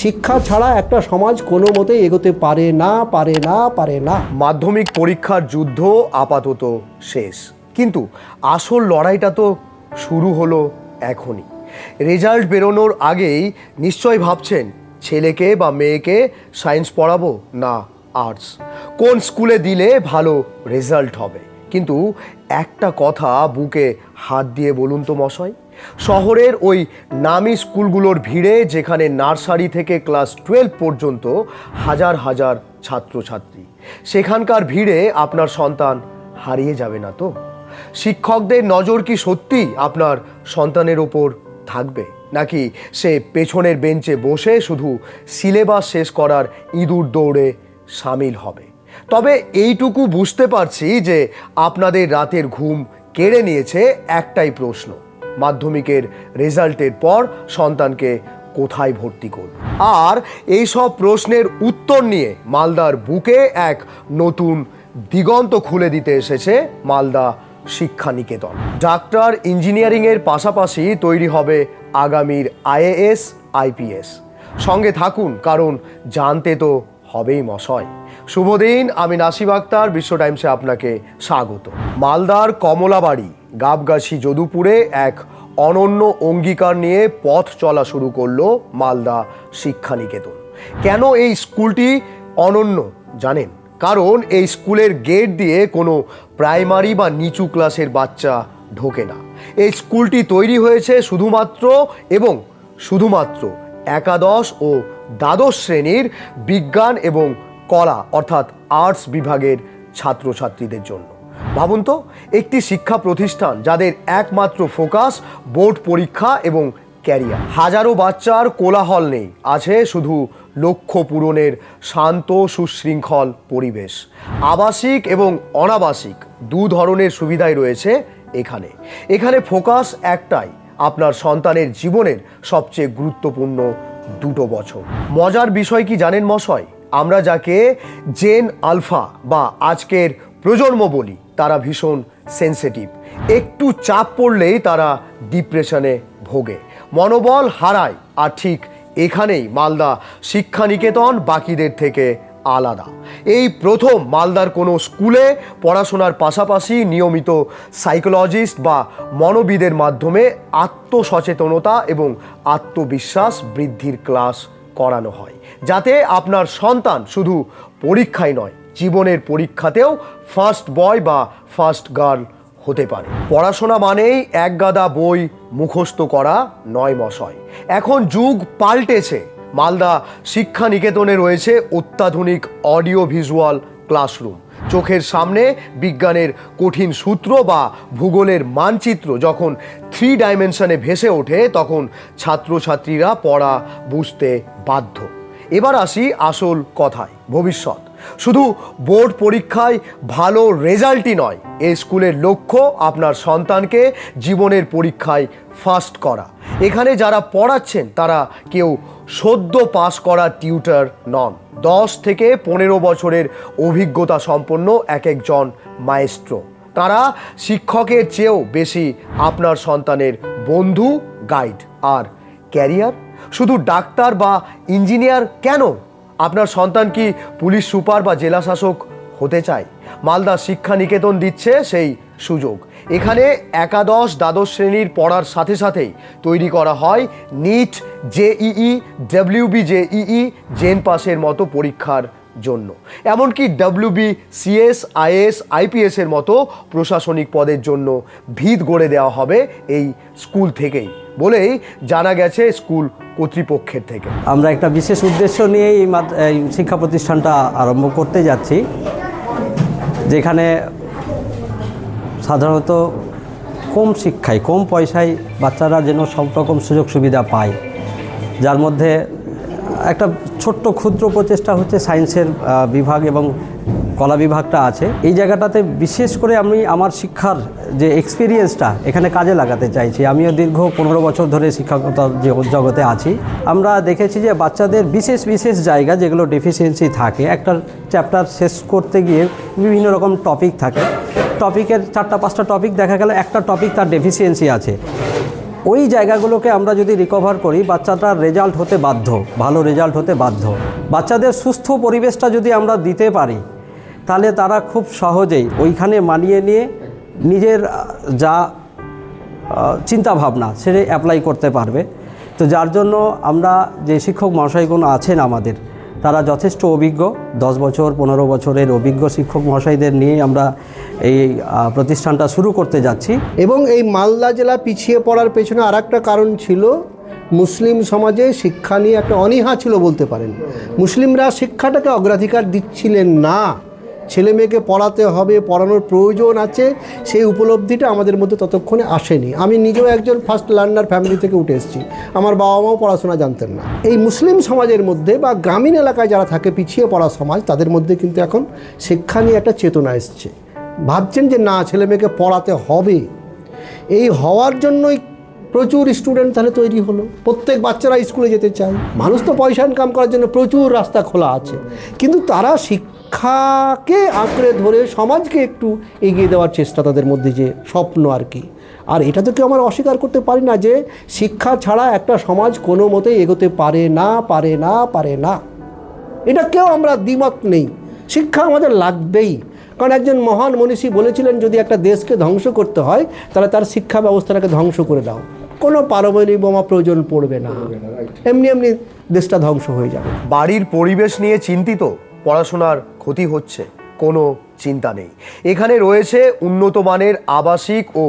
শিক্ষা ছাড়া একটা সমাজ কোনো মতেই এগোতে পারে না পারে না পারে না। মাধ্যমিক পরীক্ষার যুদ্ধ আপাতত শেষ। কিন্তু আসল লড়াইটা তো শুরু হলো এখনই। রেজাল্ট বেরোনোর আগেই নিশ্চয় ভাবছেন, ছেলেকে বা মেয়েকে সায়েন্স পড়াবো না আর্টস? কোন স্কুলে দিলে ভালো রেজাল্ট হবে? কিন্তু একটা কথা বুকে হাত দিয়ে বলুন তো মশাই। শহরের ওই নামি স্কুলগুলোর ভিড়ে যেখানে নার্সারি থেকে ক্লাস টুয়েলভ পর্যন্ত হাজার হাজার ছাত্রছাত্রী। সেখানকার ভিড়ে আপনার সন্তান হারিয়ে যাবে না তো? শিক্ষকদের নজর কি সত্যি আপনার সন্তানের ওপর থাকবে? নাকি সে পেছনের বেঞ্চে বসে শুধু সিলেবাস শেষ করার ইঁদুর দৌড়ে সামিল হবে? তবে এইটুকু বুঝতে পারছি যে আপনাদের রাতের ঘুম কেড়ে নিয়েছে একটাই প্রশ্ন। মাধ্যমিকের রেজাল্টের পর সন্তানকে কোথায় ভর্তি করব? আর এই সব প্রশ্নের উত্তর নিয়ে মালদার বুকে এক নতুন দিগন্ত খুলে দিতে এসেছে মালদা শিক্ষা নিকেতন ডাক্তার ইঞ্জিনিয়ারিংয়ের পাশাপাশি তৈরি হবে আগামীর আইএএস, আইপিএস। সঙ্গে থাকুন, কারণ জানতে তো হবেই মশয় শুভদিন, আমি নাসিব আক্তার, বিশ্ব টাইমসে আপনাকে স্বাগত। মালদার কমলাবাড়ি গাবগাছি যদুপুরে এক অনন্য অঙ্গীকার নিয়ে পথ চলা শুরু করল মালদা শিক্ষা নিকেতন কেন এই স্কুলটি অনন্য জানেন? কারণ এই স্কুলের গেট দিয়ে কোনো প্রাইমারি বা নিচু ক্লাসের বাচ্চা ঢোকে না। এই স্কুলটি তৈরি হয়েছে শুধুমাত্র এবং শুধুমাত্র একাদশ ও দ্বাদশ শ্রেণির বিজ্ঞান এবং কলা, অর্থাৎ আর্টস বিভাগের ছাত্রছাত্রীদের জন্য। ভাবুন তো, একটি শিক্ষা প্রতিষ্ঠান যাদের একমাত্র ফোকাস বোর্ড পরীক্ষা এবং ক্যারিয়ার। হাজারো বাচ্চার কোলাহল নেই, আছে শুধু লক্ষ্য পূরণের শান্ত, সুশৃঙ্খল পরিবেশ। আবাসিক এবং অনাবাসিক দু ধরনের সুবিধাই রয়েছে এখানে। এখানে ফোকাস একটাই, আপনার সন্তানের জীবনের সবচেয়ে গুরুত্বপূর্ণ দুটো বছর। মজার বিষয় কি জানেন মশয় আমরা যাকে জেন আলফা বা আজকের প্রজন্ম বলি, তারা ভীষণ সেন্সিটিভ একটু চাপ পড়লেই তারা ডিপ্রেশনে ভোগে। মনোবল হারায়, আর ঠিক এখানেই মালদা শিক্ষা নিকেতন বাকিদের থেকে আলাদা। এই প্রথম মালদার কোনো স্কুলে পড়াশোনার পাশাপাশি নিয়মিত সাইকোলজিস্ট বা মনোবিদের মাধ্যমে আত্মসচেতনতা এবং আত্মবিশ্বাস বৃদ্ধির ক্লাস করানো হয়। যাতে আপনার সন্তান শুধু পরীক্ষায় নয় জীবনের পরীক্ষাতেও ফার্স্ট বয় বা ফার্স্ট গার্ল হতে পারে। পড়াশোনা মানেই এক গাদা বই মুখস্থ করা নয় মশয় এখন যুগ পাল্টেছে। মালদা শিক্ষা নিকেতনে রয়েছে অত্যাধুনিক অডিও ভিজুয়াল ক্লাসরুম চোখের সামনে বিজ্ঞানের কঠিন সূত্র বা ভূগোলের মানচিত্র যখন থ্রি ডাইমেনশনে ভেসে ওঠে, তখন ছাত্রছাত্রীরা পড়া বুঝতে বাধ্য। এবার আসি আসল কথায়, ভবিষ্যৎ। শুধু বোর্ড পরীক্ষায় ভালো রেজাল্টই নয় এই স্কুলের লক্ষ্য আপনার সন্তানকে জীবনের পরীক্ষায় ফার্স্ট করা। এখানে যারা পড়াচ্ছেন, তারা কেউ সদ্য পাস করা টিউটার নন। দশ থেকে পনেরো বছরের অভিজ্ঞতা সম্পন্ন এক একজন মায়েস্ট্রো তারা শিক্ষকের চেয়েও বেশি আপনার সন্তানের বন্ধু গাইড আর ক্যারিয়ার শুধু ডাক্তার বা ইঞ্জিনিয়ার কেন? আপনার সন্তান কি পুলিশ সুপার বা জেলা শাসক হতে চায়? মালদা শিক্ষা নিকেতন দিচ্ছে সেই সুযোগ। এখানে একাদশ, দ্বাদশ শ্রেণির পড়ার সাথে সাথেই তৈরি করা হয় নিট, জেইই, ডাব্লিউবি, জেইই, জেন পাসের মতো পরীক্ষার জন্য। এমনকি ডাব্লিউবি সিএস আইএস আইপিএস এর মতো প্রশাসনিক পদের জন্য ভিত গড়ে দেওয়া হবে এই স্কুল থেকেই বলেই জানা গেছে স্কুল কর্তৃপক্ষের থেকে। আমরা একটা বিশেষ উদ্দেশ্য নিয়ে এই শিক্ষা প্রতিষ্ঠানটা আরম্ভ করতে যাচ্ছি, যেখানে সাধারণত কম শিক্ষায়, কম পয়সায় বাচ্চারা যেন সব রকম সুযোগ সুবিধা পায়। যার মধ্যে একটা ছোট্ট ক্ষুদ্র প্রচেষ্টা হচ্ছে সায়েন্সের বিভাগ এবং কলা বিভাগটা আছে। এই জায়গাটাতে বিশেষ করে আমি আমার শিক্ষার যে এক্সপিরিয়েন্সটা এখানে কাজে লাগাতে চাইছি। আমিও দীর্ঘ পনেরো বছর ধরে শিক্ষকতার যে জগতে আছি। আমরা দেখেছি যে বাচ্চাদের বিশেষ বিশেষ জায়গা যেগুলো ডেফিসিয়েন্সি থাকে, একটা চ্যাপ্টার শেষ করতে গিয়ে বিভিন্ন রকম টপিক থাকে। টপিকের চারটা, পাঁচটা টপিক দেখা গেল, একটা টপিক তার ডেফিসিয়েন্সি আছে। ওই জায়গাগুলোকে আমরা যদি রিকভার করি, বাচ্চাটার রেজাল্ট হতে বাধ্য, ভালো রেজাল্ট হতে বাধ্য। বাচ্চাদের সুস্থ পরিবেশটা যদি আমরা দিতে পারি, তাহলে তারা খুব সহজেই ওইখানে মানিয়ে নিয়ে নিজের যা চিন্তা ভাবনা সেটা অ্যাপ্লাই করতে পারবে। তো যার জন্য আমরা যে শিক্ষক মহাশয়গুলো আছেন আমাদের তারা যথেষ্ট অভিজ্ঞ। দশ বছর, পনেরো বছরের অভিজ্ঞ শিক্ষক মহাশয়দের নিয়ে আমরা এই প্রতিষ্ঠানটা শুরু করতে যাচ্ছি। এবং এই মালদা জেলা পিছিয়ে পড়ার পেছনে আর কারণ ছিল, মুসলিম সমাজে শিক্ষা নিয়ে একটা অনীহা ছিল বলতে পারেন। মুসলিমরা শিক্ষাটাকে অগ্রাধিকার দিচ্ছিলেন না। ছেলে মেয়েকে পড়াতে হবে, পড়ানোর প্রয়োজন আছে, সেই উপলব্ধিটা আমাদের মধ্যে ততক্ষণে আসেনি। আমি নিজেও একজন ফার্স্ট লার্নার ফ্যামিলি থেকে উঠে এসেছি। আমার বাবা মাও পড়াশোনা জানতেন না। এই মুসলিম সমাজের মধ্যে বা গ্রামীণ এলাকায় যারা থাকে, পিছিয়ে পড়া সমাজ, তাদের মধ্যে কিন্তু এখন শিক্ষা নিয়ে একটা চেতনা এসছে। ভাবছেন যে না, ছেলে মেয়েকে পড়াতে হবে। এই হওয়ার জন্যই প্রচুর স্টুডেন্ট তাহলে তৈরি হলো। প্রত্যেক বাচ্চারা স্কুলে যেতে চায়। মানুষ তো পয়সা ইনকাম করার জন্য প্রচুর রাস্তা খোলা আছে। কিন্তু তারা শিক্ষাকে আঁকড়ে ধরে সমাজকে একটু এগিয়ে দেওয়ার চেষ্টা তাদের মধ্যে যে স্বপ্ন আর কি। আর এটা তো কেউ আমরা অস্বীকার করতে পারি না যে শিক্ষা ছাড়া একটা সমাজ কোনো মতেই এগোতে পারে না পারে না পারে না। এটা কেউ আমরা দ্বিমত নেই। শিক্ষা আমাদের লাগবেই। কারণ একজন মহান মনীষী বলেছিলেন যদি একটা দেশকে ধ্বংস করতে হয় তাহলে তার শিক্ষা ব্যবস্থাটাকে ধ্বংস করে দাও। কোনো পারমাণবিক বোমা প্রয়োজন পড়বে না। এমনি এমনি দেশটা ধ্বংস হয়ে যাবে। বাড়ির পরিবেশ নিয়ে চিন্তিত? পড়াশোনার ক্ষতি হচ্ছে, কোনো চিন্তা নেই। এখানে রয়েছে উন্নত মানের আবাসিক ও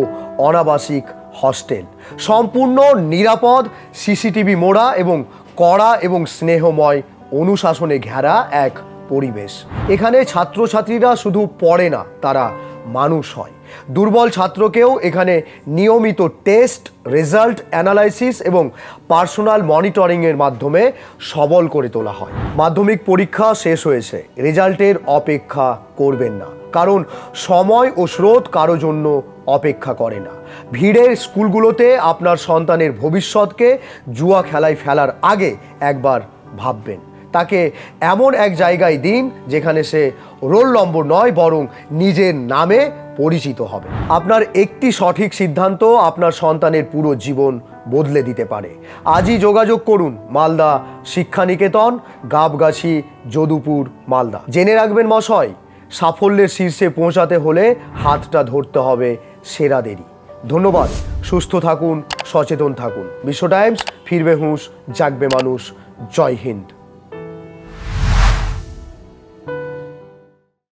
অনাবাসিক হস্টেল। সম্পূর্ণ নিরাপদ, সিসিটিভি মোড়া এবং কড়া এবং স্নেহময় অনুশাসনে ঘেরা এক পরিবেশ। এখানে ছাত্রছাত্রীরা শুধু পড়ে না, তারা মানুষ হয়। দুর্বল ছাত্রকেও এখানে নিয়মিত টেস্ট, রেজাল্ট, অ্যানালাইসিস এবং পার্সোনাল মনিটরিংয়ের মাধ্যমে সবল করে তোলা হয়। মাধ্যমিক পরীক্ষা শেষ হয়েছে। রেজাল্টের অপেক্ষা করবেন না। কারণ সময় ও স্রোত কারও জন্য অপেক্ষা করে না। ভিড়ের স্কুলগুলোতে আপনার সন্তানের ভবিষ্যৎকে জুয়া খেলায় ফেলার আগে একবার ভাববেন। তাকে এমন এক জায়গায় দিন যেখানে সে রোল নম্বর নয়, বরং নিজের নামে পরিচিত হবে। আপনার একটি সঠিক সিদ্ধান্ত আপনার সন্তানের পুরো জীবন বদলে দিতে পারে। আজই যোগাযোগ করুন মালদা শিক্ষানিকেতন, গাবগাছি, যদুপুর, মালদা। জেনে রাখবেন মশয় সাফল্যের শীর্ষে পৌঁছাতে হলে হাতটা ধরতে হবে সেরাদেরই। ধন্যবাদ। সুস্থ থাকুন, সচেতন থাকুন। বিশ্ব টাইমস, ফিরবে হুঁশ, জাগবে মানুষ। জয় হিন্দ।